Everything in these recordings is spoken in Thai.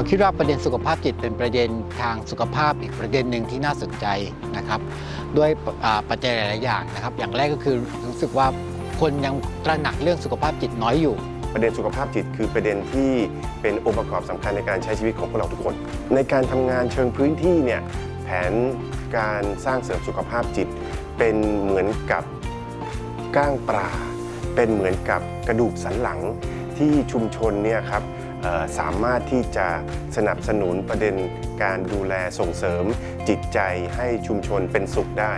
เราคิดว่าประเด็นสุขภาพจิตเป็นประเด็นทางสุขภาพอีกประเด็นหนึ่งที่น่าสนใจนะครับด้วยปัจจัยหลายอย่างนะครับ อย่างแรกก็คือรู้สึกว่าคนยังตระหนักเรื่องสุขภาพจิตน้อยอยู่ ประเด็นสุขภาพจิตคือประเด็นที่เป็นองค์ประกอบสำคัญในการใช้ชีวิตของพวกเราทุกคน ในการทำงานเชิงพื้นที่เนี่ยแผนการสร้างเสริมสุขภาพจิต เป็นเหมือนกับก้างปลาเป็นเหมือนกับกระดูกสันหลังที่ชุมชนเนี่ยครับ สามารถที่จะสนับสนุนประเด็นการดูแลส่งเสริมจิตใจให้ชุมชนเป็นสุขได้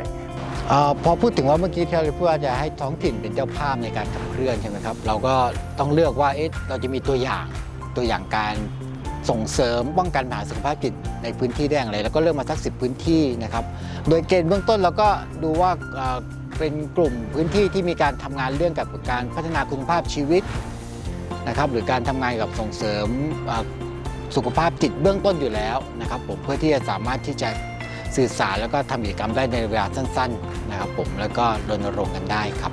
อพอพูดถึงว่าเมื่อกี้ที่เราพูดว่าจะให้ท้องถิ่นเป็นเจ้าภาพในการขับเคลื่อนใช่ไหมครับ เราก็ต้องเลือกว่าเอ๊ะเราจะมีตัวอย่างตัวอย่างการส่งเสริมป้องกันปัญหาสุขภาพจิตในพื้นที่ได้อย่างไรแล้วก็เลือกมาสักสิพื้นที่นะครับโดยเกณฑ์เบื้องต้นเราก็ดูว่าเป็นกลุ่มพื้นที่ที่มีการทำงานเรื่องกับการพัฒนาคุณภาพชีวิต นะครับหรือการทำงานกับส่งเสริมสุขภาพจิตเบื้องต้นอยู่แล้วนะครับผมเพื่อที่จะสามารถที่จะสื่อสารแล้วก็ทำกิจกรรมได้ในเวลาสั้น ๆ นะครับผมแล้วก็รณรงค์กันได้ครับ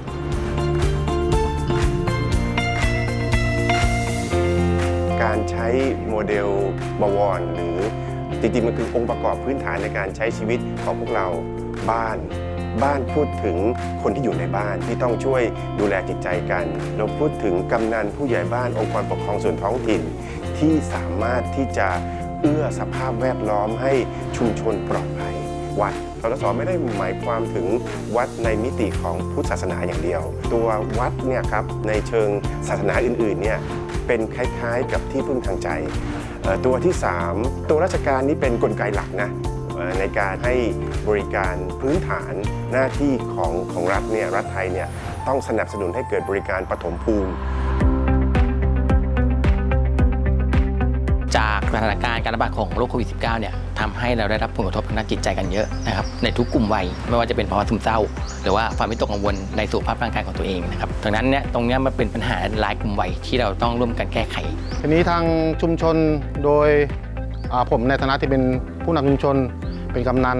การใช้โมเดลบวร หรือจริงๆ มันคือองค์ประกอบพื้นฐานในการใช้ชีวิตของพวกเราบ้าน บ้านพูดถึงคนที่อยู่ในบ้านที่ต้องช่วยดูแลจิตใจกัน เราพูดถึงกำนันผู้ใหญ่บ้านองค์กรปกครองส่วนท้องถิ่น ที่สามารถที่จะเอื้อสภาพแวดล้อมให้ชุมชนปลอดภัยวัดสสไม่ได้หมายความถึงวัดในมิติของพุทธศาสนาอย่างเดียว ตัววัดเนี่ยครับในเชิงศาสนาอื่นๆเนี่ยเป็นคล้ายๆกับที่พึ่งทางใจ ตัวที่ 3 ตัวราชการนี้เป็นนกลไกหลักนะ ในการให้บริการพื้นฐานหน้าที่ของของรัฐเนี่ยรัฐไทยเนี่ยต้องสนับสนุนให้เกิดบริการปฐมภูมิจากสถานการณ์การระบาดของโรคโควิด -19 เนี่ยทำให้เราได้รับผลกระทบทางด้านจิตใจกันเยอะนะครับในทุกกลุ่มวัยไม่ว่าจะเป็นภาวะซึมเศร้า หรือว่าความวิตกกังวลในสุขภาพร่างกายของตัวเองนะครับดังนั้นเนี่ยตรงเนี้ยมันเป็นปัญหาหลายกลุ่มวัยที่เราต้องร่วมกันแก้ไข ทีนี้ทางชุมชนโดยอ่าผมในฐานะที่เป็นผู้นำชุมชน เป็นกำนัน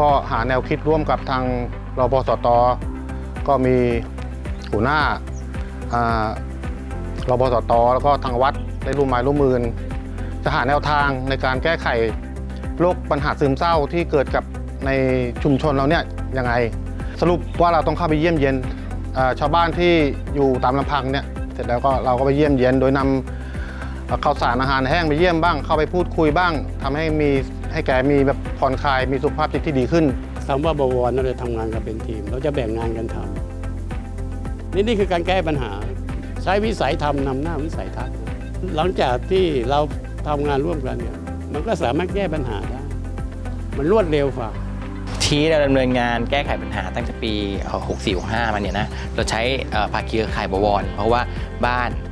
ก็หาแนวคิดร่วมกับทางรปสต ก็มีหัวหน้าอ่ารปสต แล้วก็ทางวัดได้ร่วมไม้ร่วมมือจะหาแนวทางในการแก้ไขโรคปัญหาซึมเศร้าที่เกิดกับในชุมชนเราเนี่ยยังไง สรุปว่าเราต้องเข้าไปเยี่ยมเยียนชาวบ้านที่อยู่ตามลำพังเนี่ยเสร็จแล้วก็เราก็ไปเยี่ยมเยียนโดยนำข้าวสารอาหารแห้งไปเยี่ยมบ้าง เข้าไปพูดคุยบ้างทำให้มี ให้แกมีแบบผ่อนคลายมีสุขภาพจิตที่ดีขึ้นคำว่าบวรนั่นเลยทำงานกันเป็นทีม เราจะแบ่งงานกันทำนี่นี่คือการแก้ปัญหา ใช้วิสัยทำนำหน้าวิสัยทัศน์หลังจากที่เราทำงานร่วมกันเนี่ยมันก็สามารถแก้ปัญหาได้ มันรวดเร็วกว่าที่เราดำเนินงานแก้ไขปัญหาตั้งแต่ปี 64-65 มาเนี่ยนะ เราใช้เอ่อภาคีเครือข่ายบวร เพราะว่าบ้าน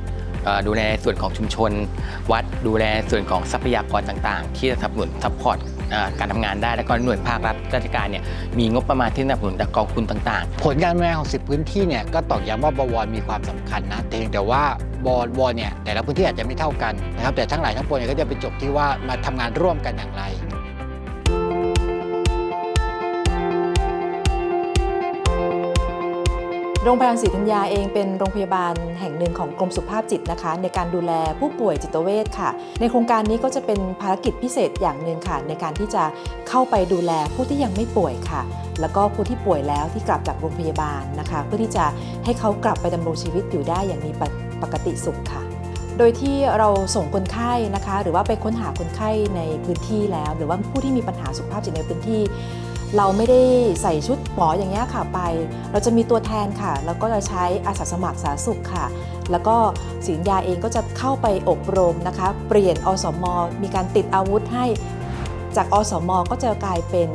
เอ่อ ดูแลส่วนของชุมชน วัดดูแลส่วนของทรัพยากรต่างๆ ที่จะสนับสนุนซัพพอร์ตการทำงานได้ แล้วก็หน่วยภาครัฐราชการเนี่ยมีงบประมาณที่สนับสนุนจากกองทุนต่างๆ ผลการดำเนินงานของ 10 พื้นที่เนี่ยก็ตอกย้ำว่าบวรมีความสำคัญนะแต่เพียงแต่ว่าบวรเนี่ยแต่ละพื้นที่อาจจะไม่เท่ากันนะครับแต่ทั้งหลายทั้งปวงเนี่ยก็จะไปจบที่ว่ามาทำงานร่วมกันอย่างไร โรงพยาบาลศรีธัญญาเองเป็นโรงพยาบาลแห่งหนึ่งของกรมสุขภาพจิตนะคะ ในการดูแลผู้ป่วยจิตเวชค่ะ ในโครงการนี้ก็จะเป็นภารกิจพิเศษอย่างหนึ่งค่ะ ในการที่จะเข้าไปดูแลผู้ที่ยังไม่ป่วยค่ะ แล้วก็ผู้ที่ป่วยแล้วที่กลับจากโรงพยาบาลนะคะ เพื่อที่จะให้เขากลับไปดำรงชีวิตอยู่ได้อย่างมีปกติสุขค่ะโดยที่เราส่งคนไข้นะคะ หรือว่าไปค้นหาคนไข้ในพื้นที่แล้ว หรือว่าผู้ที่มีปัญหาสุขภาพจิตในพื้นที่ เราไม่ได้ใส่ชุดหมออย่างเงี้ยค่ะไป เราจะมีตัวแทนค่ะ แล้วก็จะใช้อาสาสมัครสาธารณสุขค่ะ แล้วก็ศิลยาเองก็จะเข้าไปอบรมนะคะ เปลี่ยนอสม มีการติดอาวุธให้ จากอสม ก็จะกลายเป็น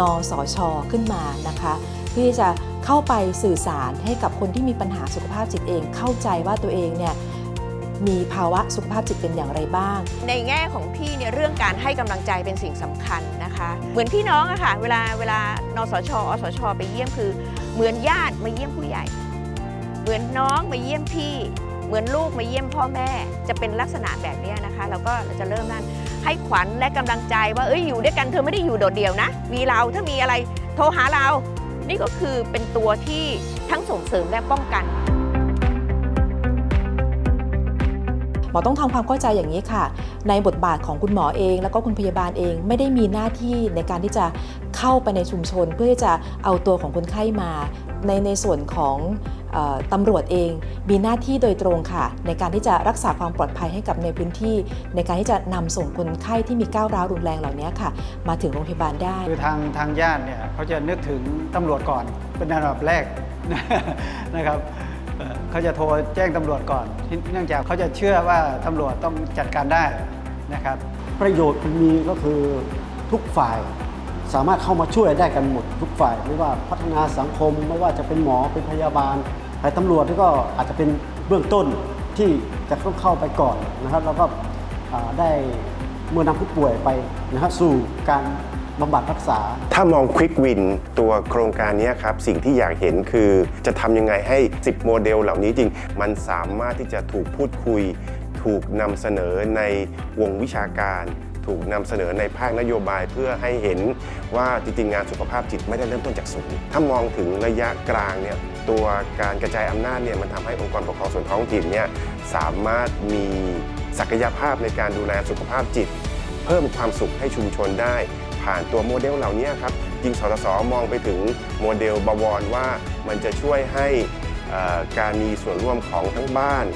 นสชขึ้นมานะคะเพื่อที่จะเข้าไปสื่อสารให้กับคนที่มีปัญหาสุขภาพจิตเอง เข้าใจว่าตัวเองเนี่ย มีภาวะสุขภาพจิตเป็นอย่างไรบ้าง ในแง่ของพี่เนี่ยเรื่องการให้กำลังใจเป็นสิ่งสำคัญนะคะ เหมือนพี่น้องอะค่ะเวลาเวลานสชอสช ไปเยี่ยมคือ เหมือนญาติมาเยี่ยมผู้ใหญ่ เหมือนน้องมาเยี่ยมพี่ เหมือนลูกมาเยี่ยมพ่อแม่ จะเป็นลักษณะแบบนี้นะคะเราก็จะเริ่มนั่นให้ขวัญและกำลังใจว่าเอ้ยอยู่ด้วยกันเธอไม่ได้อยู่โดดเดี่ยวนะ มีเราถ้ามีอะไรโทรหาเรา นี่ก็คือเป็นตัวที่ทั้งส่งเสริมและป้องกัน หมอต้องทำความเข้าใจอย่างนี้ค่ะ ในบทบาทของคุณหมอเอง แล้วก็คุณพยาบาลเองไม่ได้มีหน้าที่ในการที่จะเข้าไปในชุมชน เพื่อที่จะเอาตัวของคนไข้มา ในในส่วนของออตำรวจเองมีหน้าที่โดยตรงค่ะ ในการที่จะรักษาความปลอดภัยให้กับในพื้นที่ ในการที่จะนำส่งคนไข้ที่มีก้าวร้าวรุนแรงเหล่านี้ค่ะ มาถึงโรงพยาบาลได้ คือทางทางญาติเนี่ยเขาจะนึกถึงตำรวจก่อนเป็นอันดับแรกนะครับ เขาจะโทรแจ้งตำรวจก่อน เนื่องจากเขาจะเชื่อว่าตำรวจต้องจัดการได้นะครับ ประโยชน์มันมีก็คือทุกฝ่ายสามารถเข้ามาช่วยได้กันหมดทุกฝ่าย ไม่ว่าพัฒนาสังคม ไม่ว่าจะเป็นหมอเป็นพยาบาลแต่ตำรวจนี่ก็อาจจะเป็นเบื้องต้นที่จะต้องเข้าไปก่อนนะครับ แล้วก็ได้เมื่อนำผู้ป่วยไปนะครับสู่การ บำบัดรักษา ถ้ามองควิกวินตัวโครงการนี้ครับ สิ่งที่อยากเห็นคือจะทำยังไงให้ 10 โมเดลเหล่านี้จริง มันสามารถที่จะถูกพูดคุย ถูกนำเสนอในวงวิชาการถูกนำเสนอในภาคนโยบายเพื่อให้เห็นว่าจริงๆงานสุขภาพจิตไม่ได้เริ่มต้นจากศูนย์ถ้ามองถึงระยะกลางเนี่ยตัวการกระจายอำนาจเนี่ยมันทำให้องค์กรปกครองส่วนท้องถิ่นเนี่ยสามารถมีศักยภาพในการดูแลสุขภาพจิต เพิ่มความสุขให้ชุมชนได้ ผ่านตัวโมเดลเหล่านี้ครับจริงสสสมองไปถึงโมเดลบวรว่ามันจะช่วยให้การมีส่วนร่วมของทั้งบ้าน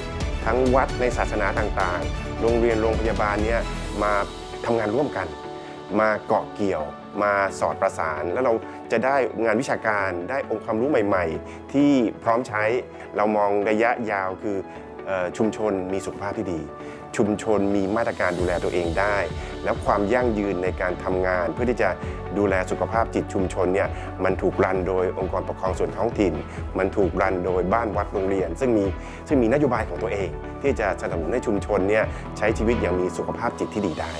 ทั้งวัดในศาสนาต่างๆ โรงเรียนโรงพยาบาลเนี่ยมาทำงานร่วมกัน มาเกาะเกี่ยว มาสอดประสาน แล้วเราจะได้งานวิชาการได้องค์ความรู้ใหม่ ๆ ที่พร้อมใช้เรามองระยะยาวคือออชุมชนมีสุขภาพที่ดี ชุมชนมีมาตรการดูแลตัวเองได้ แล้วความยั่งยืนในการทำงาน เพื่อที่จะดูแลสุขภาพจิตชุมชนเนี่ยมันถูกรันโดยองค์กรปกครองส่วนท้องถิ่น มันถูกรันโดยบ้านวัดโรงเรียน ซึ่งมีซึ่งมีนโยบายของตัวเอง ที่จะสนับสนุนให้ชุมชนเนี่ยใช้ชีวิตอย่างมีสุขภาพจิตที่ดีได้